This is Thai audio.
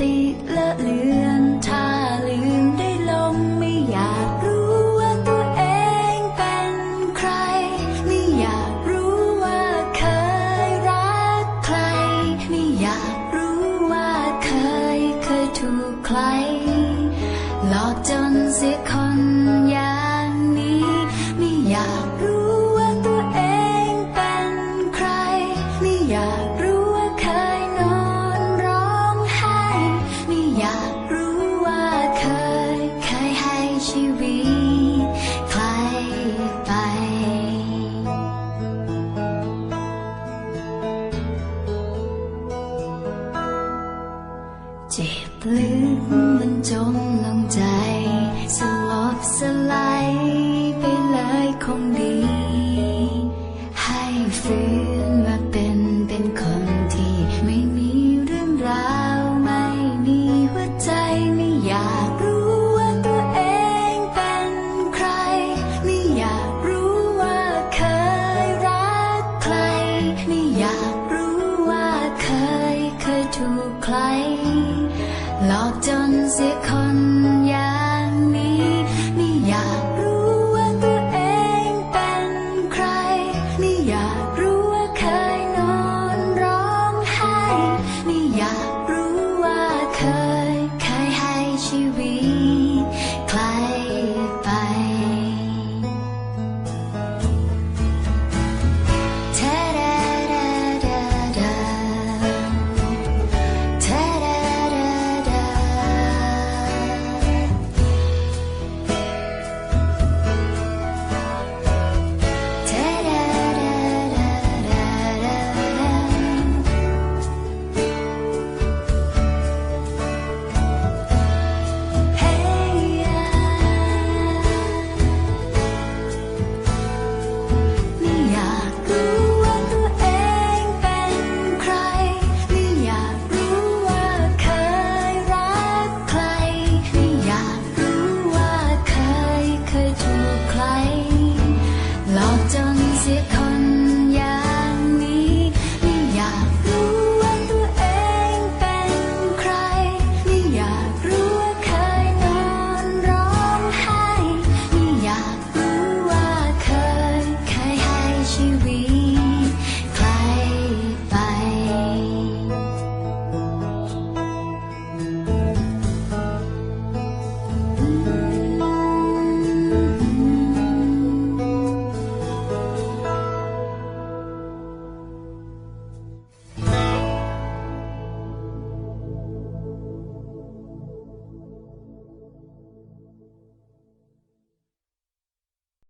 ติละเลือนถ้าลืมได้ลงไม่อยากรู้ว่าตัวเองเป็นใคร ไม่อยากรู้ว่าเคยรักใคร ไม่อยากรู้ว่าเคยเคยถูกใคร หลอกจนเสียคน จ็บลึกมันจมลงใจ สลบสลายไปเลยคงดี ให้ฟื้นมาเป็นเป็นคนที่ ไม่มีเรื่องราว ไม่มีหัวใจไม่อยาก เสียคนยางนี้ ไม่อยากรู้ว่าตัวเองเป็นใครไม่อยา